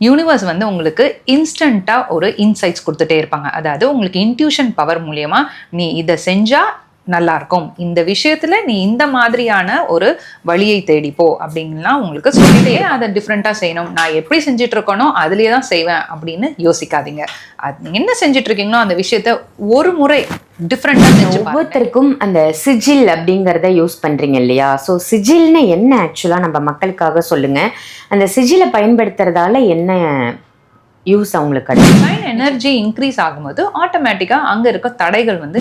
Universe வந்து உங்களுக்கு இன்ஸ்டண்ட்டாக ஒரு இன்சைட்ஸ் கொடுத்துட்டே இருப்பாங்க. அதாவது உங்களுக்கு இன்ட்யூஷன் பவர் மூலியமா நீ இதை செஞ்சால் நல்லா இருக்கும் இந்த விஷயத்துல நீ இந்த மாதிரியான ஒரு வழியை தேடிப்போ அப்படின்லாம் உங்களுக்கு சொல்லிட்டே அதை டிஃப்ரெண்ட்டாக செய்யணும். நான் எப்படி செஞ்சுட்டு இருக்கேனோ அதுலேயே தான் செய்வேன் அப்படின்னு யோசிக்காதீங்க. அது நீங்க என்ன செஞ்சுட்டு இருக்கீங்களோ அந்த விஷயத்த ஒரு முறை டிஃப்ரெண்ட்டாக. ஒவ்வொருத்தருக்கும் அந்த சிஜில் அப்படிங்கிறத யூஸ் பண்றீங்க இல்லையா? ஸோ சிஜில்னு என்ன ஆக்சுவலா நம்ம மக்களுக்காக சொல்லுங்க. அந்த சிஜிலை பயன்படுத்துறதால என்ன யூஸ் அவங்களுக்கு கிடைக்கும் எனர்ஜி இன்க்ரீஸ் ஆகும்போது ஆட்டோமேட்டிக்காக அங்கே இருக்க தடைகள் வந்து.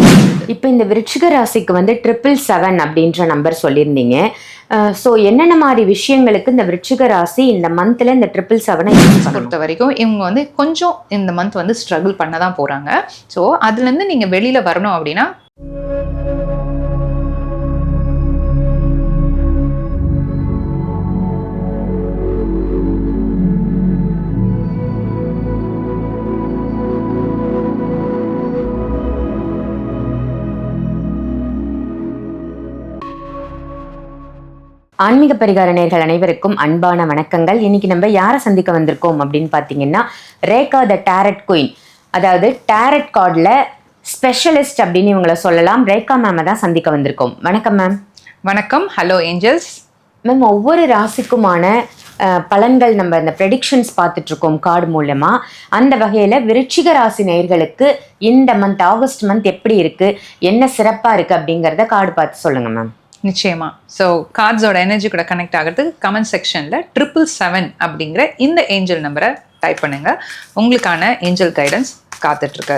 இப்போ இந்த விருச்சிக ராசிக்கு வந்து ட்ரிபிள் செவன் அப்படின்ற நம்பர் சொல்லியிருந்தீங்க. ஸோ என்னென்ன மாதிரி விஷயங்களுக்கு இந்த விருச்சிக ராசி இந்த மந்த்ல இந்த ட்ரிபிள் செவனை யூஸ் பொறுத்த வரைக்கும் இவங்க வந்து கொஞ்சம் இந்த மந்த் வந்து ஸ்ட்ரகிள் பண்ண தான் போகிறாங்க ஸோ அதுலேருந்து நீங்கள் வெளியில் வரணும் அப்படின்னா ஆன்மீக பரிகார நேர்கள் அனைவருக்கும் அன்பான வணக்கங்கள். இன்னைக்கு நம்ம யாரை சந்திக்க வந்திருக்கோம் அப்படின்னு பார்த்தீங்கன்னா ரேகா த டேரட் குயின் அதாவது டேரட் கார்டில் ஸ்பெஷலிஸ்ட் அப்படின்னு இவங்களை சொல்லலாம். ரேகா மேமை தான் சந்திக்க வந்திருக்கோம். வணக்கம் மேம் வணக்கம். ஹலோ ஏஞ்சல்ஸ் மேம் ஒவ்வொரு ராசிக்குமான பலன்கள் நம்ம இந்த ப்ரெடிக்ஷன்ஸ் பார்த்துட்டு இருக்கோம் கார்டு மூலமா. அந்த வகையில் விருச்சிக ராசி நேயர்களுக்கு இந்த மந்த் ஆகஸ்ட் மந்த் எப்படி இருக்கு? என்ன சிறப்பாக இருக்கு அப்படிங்கிறத கார்டு பார்த்து சொல்லுங்க மேம் நிச்சயமா. ஸோ கார்ட்ஸோட எனர்ஜி கூட கனெக்ட் ஆகிறதுக்கு கமெண்ட் செக்ஷனில் ட்ரிபிள் செவன் அப்படிங்கிற இந்த ஏஞ்சல் நம்பரை டைப் பண்ணுங்க. உங்களுக்கான ஏஞ்சல் கைடன்ஸ் காத்துட்ருக்கு.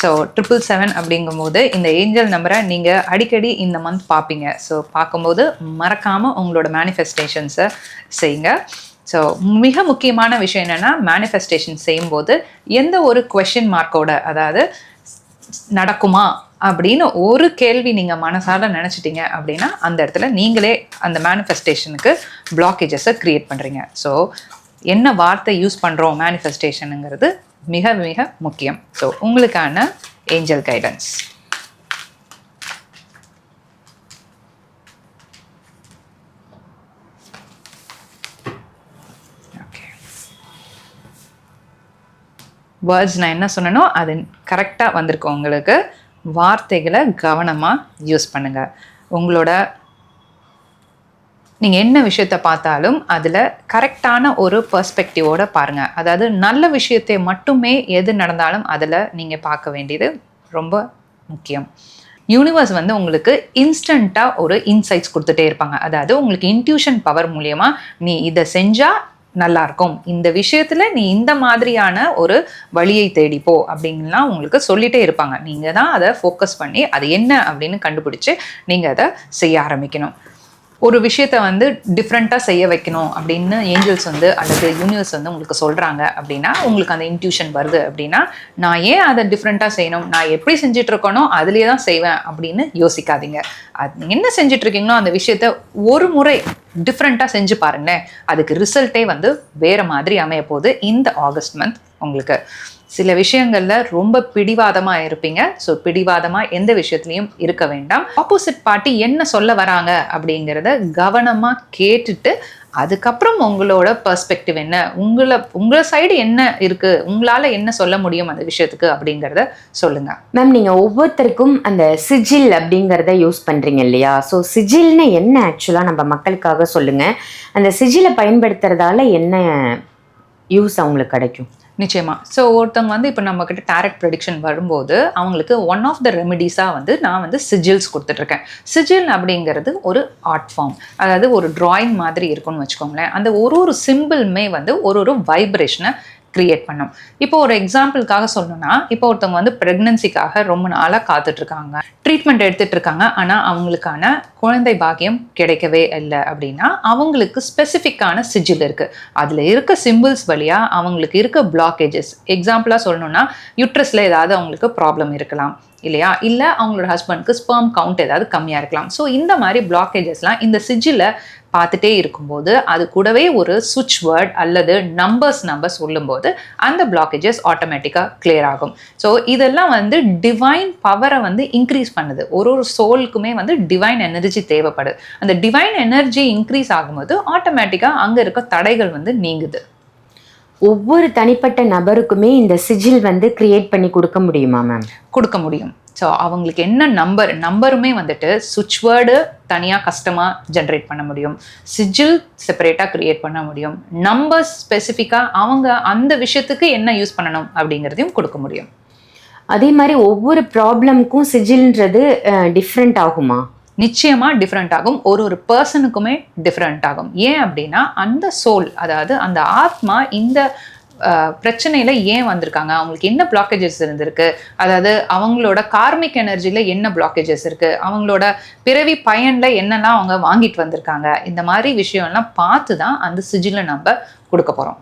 ஸோ ட்ரிபிள் செவன் அப்படிங்கும்போது இந்த ஏஞ்சல் நம்பரை நீங்கள் அடிக்கடி இந்த மந்த் பார்ப்பீங்க. ஸோ பார்க்கும்போது மறக்காமல் உங்களோட மேனிஃபெஸ்டேஷன்ஸை செய்யுங்க. ஸோ மிக முக்கியமான விஷயம் என்னென்னா மேனிஃபெஸ்டேஷன் செய்யும்போது எந்த ஒரு கொஷின் மார்க்கோட அதாவது நடக்குமா அப்படின்னு ஒரு கேள்வி நீங்கள் மனசால நினச்சிட்டீங்க அப்படின்னா அந்த இடத்துல நீங்களே அந்த மேனிஃபெஸ்டேஷனுக்கு பிளாக்கேஜஸை க்ரியேட் பண்ணுறீங்க ஸோ என்ன வார்த்தை யூஸ் பண்ணுறோம் மேனிஃபெஸ்டேஷனுங்கிறது மிக மிக முக்கியம். ஸோ உங்களுக்கான ஏஞ்சல் கைடன்ஸ் வேர்ட்ஸ் நான் என்ன சொன்னனோ அது கரெக்டாக வந்திருக்கு உங்களுக்கு. வார்த்தைகளை கவனமாக யூஸ் பண்ணுங்கள் உங்களோட நீங்கள் என்ன விஷயத்தை பார்த்தாலும் அதில் கரெக்டான ஒரு பர்ஸ்பெக்டிவோடு பாருங்கள் அதாவது நல்ல விஷயத்தை மட்டுமே எது நடந்தாலும் அதில் நீங்கள் பார்க்க வேண்டியது ரொம்ப முக்கியம். யூனிவர்ஸ் வந்து உங்களுக்கு இன்ஸ்டண்ட்டாக ஒரு இன்சைட்ஸ் கொடுத்துட்டே இருப்பாங்க. அதாவது உங்களுக்கு இன்ட்யூஷன் பவர் மூலியமா நீ இதை செஞ்சால் நல்லா இருக்கும் இந்த விஷயத்துல நீ இந்த மாதிரியான ஒரு வழியை தேடிப்போ அப்படின்லாம் உங்களுக்கு சொல்லிட்டே இருப்பாங்க. நீங்க தான் அதை ஃபோக்கஸ் பண்ணி அது என்ன அப்படின்னு கண்டுபிடிச்சு நீங்க அதை செய்ய ஆரம்பிக்கணும். ஒரு விஷயத்த வந்து டிஃப்ரெண்ட்டாக செய்ய வைக்கணும் அப்படின்னு ஏஞ்சல்ஸ் வந்து அல்லது யூனிவர்ஸ் வந்து உங்களுக்கு சொல்கிறாங்க அப்படின்னா உங்களுக்கு அந்த இன்ட்யூஷன் வருது அப்படின்னா நான் ஏன் அதை டிஃப்ரெண்ட்டாக செய்யணும்? நான் எப்படி செஞ்சுட்டு இருக்கேனோ அதுலேயே தான் செய்வேன் அப்படின்னு யோசிக்காதீங்க. அது என்ன செஞ்சிட்ருக்கீங்களோ அந்த விஷயத்த ஒரு முறை டிஃப்ரெண்ட்டாக செஞ்சு பாருங்களேன். அதுக்கு ரிசல்ட்டே வந்து வேறு மாதிரி அமைய போகுது இந்த ஆகஸ்ட் மந்த் உங்களுக்கு. சில விஷயங்கள்ல ரொம்ப பிடிவாதமா இருப்பீங்க. ஸோ பிடிவாதமா எந்த விஷயத்துலையும் இருக்க வேண்டாம். ஆப்போசிட் பார்ட்டி என்ன சொல்ல வராங்க அப்படிங்கிறத கவனமா கேட்டுட்டு அதுக்கப்புறம் உங்களோட பர்ஸ்பெக்டிவ் என்ன உங்களை உங்களை சைடு என்ன இருக்கு உங்களால என்ன சொல்ல முடியும் அந்த விஷயத்துக்கு அப்படிங்கிறத சொல்லுங்க. மேம் நீங்கள் ஒவ்வொருத்தருக்கும் அந்த சிஜில் அப்படிங்கிறத யூஸ் பண்ணுறீங்க இல்லையா? ஸோ சிஜில்னு என்ன ஆக்சுவலாக நம்ம மக்களுக்காக சொல்லுங்க. அந்த சிஜிலை பயன்படுத்துறதால என்ன யூஸ் அவங்களுக்கு கிடைக்கும்? நிச்சயமா. ஸோ ஒருத்தவங்க வந்து இப்போ நம்ம கிட்ட டேரட் ப்ரெடிக்ஷன் வரும்போது அவங்களுக்கு ஒன் ஆஃப் த ரெமிடிஸாக வந்து நான் வந்து சிஜில்ஸ் கொடுத்துட்ருக்கேன். சிஜில் அப்படிங்கிறது ஒரு ஆர்ட் ஃபார்ம் அதாவது ஒரு டிராயிங் மாதிரி இருக்கும்னு வச்சுக்கோங்களேன். அந்த ஒரு ஒரு சிம்பிளுமே வந்து ஒரு ஒரு வைப்ரேஷனை கிரியேட் பண்ணும். இப்போ ஒரு எக்ஸாம்பிளுக்காக சொல்லணும்னா இப்போ ஒருத்தவங்க வந்து ப்ரெக்னன்சிக்காக ரொம்ப நாளாக காத்துட்டு இருக்காங்க ட்ரீட்மெண்ட் எடுத்துட்டு இருக்காங்க ஆனால் அவங்களுக்கான குழந்தை பாக்கியம் கிடைக்கவே இல்லை அப்படின்னா அவங்களுக்கு ஸ்பெசிஃபிக்கான சிஜில் இருக்கு. அதில் இருக்க சிம்பிள்ஸ் வழியாக அவங்களுக்கு இருக்க பிளாக்கேஜஸ் எக்ஸாம்பிளாக சொல்லணும்னா யுட்ரஸில் ஏதாவது அவங்களுக்கு ப்ராப்ளம் இருக்கலாம் இல்லையா? இல்லை அவங்களோட ஹஸ்பண்ட்க்கு ஸ்பெர்ம் கவுண்ட் ஏதாவது கம்மியாக இருக்கலாம். ஸோ இந்த மாதிரி பிளாக்கேஜஸ்லாம் இந்த சிஜில் பார்த்துட்டே இருக்கும்போது அது கூடவே ஒரு சுவிட்ச் வேர்ட் அல்லது நம்பர்ஸ் நம்பர் சொல்லும்போது அந்த பிளாக்கேஜஸ் ஆட்டோமேட்டிக்காக கிளியர் ஆகும். ஸோ இதெல்லாம் வந்து டிவைன் பவரை வந்து இன்க்ரீஸ் பண்ணுது. ஒரு ஒரு சோலுக்குமே வந்து டிவைன் எனர்ஜி தேவைப்படுது. அந்த டிவைன் எனர்ஜி இன்க்ரீஸ் ஆகும்போது ஆட்டோமேட்டிக்காக அங்கே இருக்க தடைகள் வந்து நீங்குது. ஒவ்வொரு தனிப்பட்ட நபருக்குமே இந்த சிஜில் வந்து கிரியேட் பண்ணி கொடுக்க முடியுமா மேம் கொடுக்க முடியும். ஸோ அவங்களுக்கு என்ன நம்பர் நம்பருமே வந்துட்டு சுவிட்ச் வேர்டு தனியாக கஸ்டமாக ஜென்ரேட் பண்ண முடியும். சிஜில் செப்பரேட்டாக க்ரியேட் பண்ண முடியும். நம்பர்ஸ் ஸ்பெசிஃபிக்காக அவங்க அந்த விஷயத்துக்கு என்ன யூஸ் பண்ணணும் அப்படிங்கிறதையும் கொடுக்க முடியும். அதே மாதிரி ஒவ்வொரு ப்ராப்ளம்க்கும் சிஜில்ன்றது டிஃப்ரெண்ட் ஆகுமா? நிச்சயமாக டிஃப்ரெண்ட் ஆகும். ஒரு ஒரு பர்சனுக்குமே டிஃப்ரெண்ட் ஆகும். ஏன் அப்படின்னா அந்த சோல் அதாவது அந்த ஆத்மா இந்த பிரச்சனையில் ஏன் வந்திருக்காங்க? அவங்களுக்கு என்ன பிளாக்கேஜஸ் இருந்திருக்கு? அதாவது அவங்களோட கார்மிக் எனர்ஜியில் என்ன பிளாக்கேஜஸ் இருக்குது அவங்களோட பிறவி பயனில் என்னெல்லாம் அவங்க வாங்கிட்டு வந்திருக்காங்க? இந்த மாதிரி விஷயம்லாம் பார்த்து தான் அந்த சிஜில நம்ம கொடுக்க போகிறோம்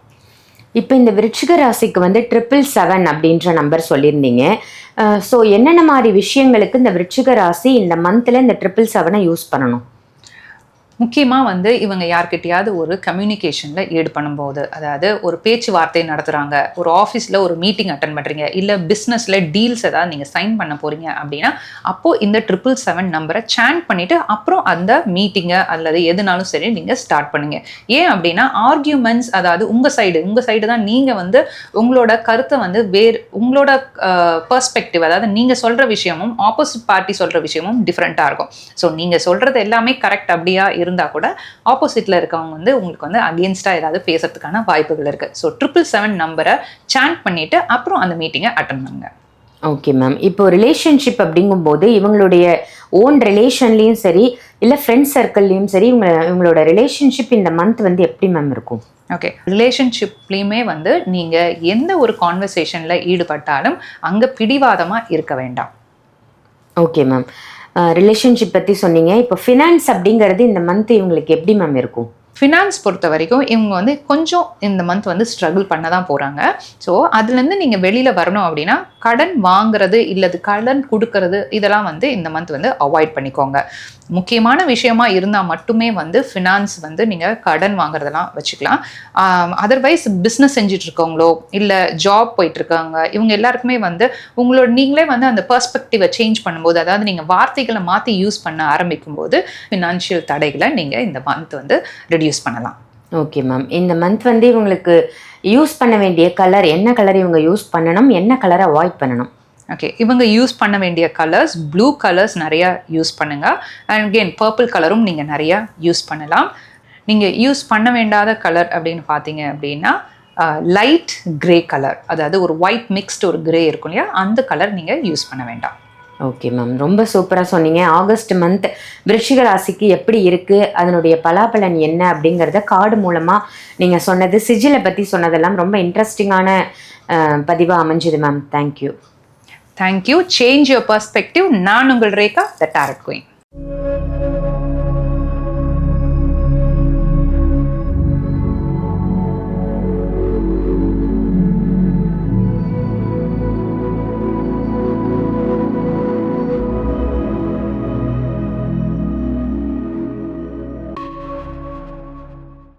இப்போ இந்த விருட்சிக ராசிக்கு வந்து ட்ரிபிள் செவன் அப்படின்ற நம்பர் சொல்லியிருந்தீங்க. ஸோ என்னென்ன மாதிரி விஷயங்களுக்கு இந்த விருட்சிக ராசி இந்த மந்தில் இந்த ட்ரிபிள் செவனை யூஸ் பண்ணணும்? முக்கியமாக வந்து இவங்க யார்கிட்டயாவது ஒரு கம்யூனிகேஷனில் ஈடுபடும் போது அதாவது ஒரு பேச்சுவார்த்தை நடத்துகிறாங்க ஒரு ஆஃபீஸில் ஒரு மீட்டிங் அட்டன் பண்ணுறீங்க இல்லை பிஸ்னஸில் டீல்ஸ் ஏதாவது நீங்கள் சைன் பண்ண போகிறீங்க அப்படின்னா அப்போது இந்த ட்ரிபிள் செவன் நம்பரை சேன் பண்ணிவிட்டு அப்புறம் அந்த மீட்டிங்கை அல்லது எதுனாலும் சரி நீங்கள் ஸ்டார்ட் பண்ணுங்க. ஏன் அப்படின்னா ஆர்கியூமெண்ட்ஸ் அதாவது உங்கள் சைடு உங்கள் சைடு தான் நீங்கள் வந்து உங்களோட கருத்தை வந்து வேறு உங்களோட பர்ஸ்பெக்டிவ் அதாவது நீங்கள் சொல்கிற விஷயமும் ஆப்போசிட் பார்ட்டி சொல்கிற விஷயமும் டிஃப்ரெண்ட்டாக இருக்கும். ஸோ நீங்கள் சொல்கிறது எல்லாமே கரெக்ட் அப்படியா இருந்தால் கூட ஆப்போசிட்டில் இருக்கவங்க வந்து உங்களுக்கு வந்து அகேன்ஸ்டாக ஏதாவது பேசுறதுக்கான வாய்ப்புகள் இருக்குது ஸோ ட்ரிபிள் செவன் நம்பரை சேண்ட் பண்ணிவிட்டு அப்புறம் அந்த மீட்டிங்கை அட்டன் பண்ணுங்க. ஓகே மேம் இப்போ ரிலேஷன்ஷிப் அப்படிங்கும்போது இவங்களுடைய ஓன் ரிலேஷன்லேயும் சரி இல்லை ஃப்ரெண்ட்ஸ் சர்க்கிள்லேயும் சரி இவங்க இவங்களோட ரிலேஷன்ஷிப் இந்த மந்த் வந்து எப்படி மேம் இருக்கும்? ஓகே ரிலேஷன்ஷிப்லேயுமே வந்து நீங்கள் எந்த ஒரு கான்வர்சேஷனில் ஈடுபட்டாலும் அங்கே பிடிவாதமாக இருக்க வேண்டாம். ஓகே மேம் ரிலேஷன்ஷிப் பற்றி சொன்னீங்க. இப்போ ஃபினான்ஸ் அப்படிங்கிறது இந்த மந்த் இவங்களுக்கு எப்படி மேம் இருக்கும்? ஃபினான்ஸ் பொறுத்த வரைக்கும் இவங்க வந்து கொஞ்சம் இந்த மந்த் வந்து ஸ்ட்ரகிள் பண்ண தான் போகிறாங்க ஸோ அதுலேருந்து நீங்கள் வெளியில் வரணும் அப்படின்னா கடன் வாங்குறது இல்லது கடன் கொடுக்கறது இதெல்லாம் வந்து இந்த மந்த் வந்து அவாய்ட் பண்ணிக்கோங்க. முக்கியமான விஷயமா இருந்தால் மட்டுமே வந்து ஃபினான்ஸ் வந்து நீங்கள் கடன் வாங்குறதெல்லாம் வச்சுக்கலாம். அதர்வைஸ் பிஸ்னஸ் செஞ்சுட்டு இருக்கவங்களோ இல்லை ஜாப் போயிட்டு இருக்காங்க இவங்க எல்லாருக்குமே வந்து உங்களோட நீங்களே வந்து அந்த பெர்ஸ்பெக்டிவை சேஞ்ச் பண்ணும்போது அதாவது நீங்கள் வார்த்தைகளை மாற்றி யூஸ் பண்ண ஆரம்பிக்கும் போது ஃபினான்ஷியல் தடைகளை நீங்கள் இந்த மந்த் வந்து ரெடியூஸ் பண்ணலாம். ஓகே மேம் இந்த மந்த் வந்து இவங்களுக்கு யூஸ் பண்ண வேண்டிய கலர் என்ன கலர் இவங்க யூஸ் பண்ணணும் என்ன கலரை அவாய்ட் பண்ணணும்? ஓகே இவங்க யூஸ் பண்ண வேண்டிய கலர்ஸ் ப்ளூ கலர்ஸ் நிறையா யூஸ் பண்ணுங்கள் அண்ட் அகெயின் பர்பிள் கலரும் நீங்கள் நிறையா யூஸ் பண்ணலாம். நீங்கள் யூஸ் பண்ண வேண்டாத கலர் அப்படின்னு பார்த்தீங்க அப்படின்னா லைட் கிரே கலர் அதாவது ஒரு ஒயிட் மிக்ஸ்டு ஒரு கிரே இருக்கும் இல்லையா? அந்த கலர் நீங்கள் யூஸ் பண்ண வேண்டாம். ஓகே மேம் ரொம்ப சூப்பராக சொன்னீங்க. ஆகஸ்ட் மந்த் விருஷிக ராசிக்கு எப்படி இருக்குது அதனுடைய பலாபலன் என்ன அப்படிங்கிறத கார்டு மூலமாக நீங்கள் சொன்னது சிஜிலை பற்றி சொன்னதெல்லாம் ரொம்ப இன்ட்ரெஸ்டிங்கான பதிவாக அமைஞ்சுது ma'am thank you thank you change your perspective நான் உங்கள் ரேகா த டேரட் குயின்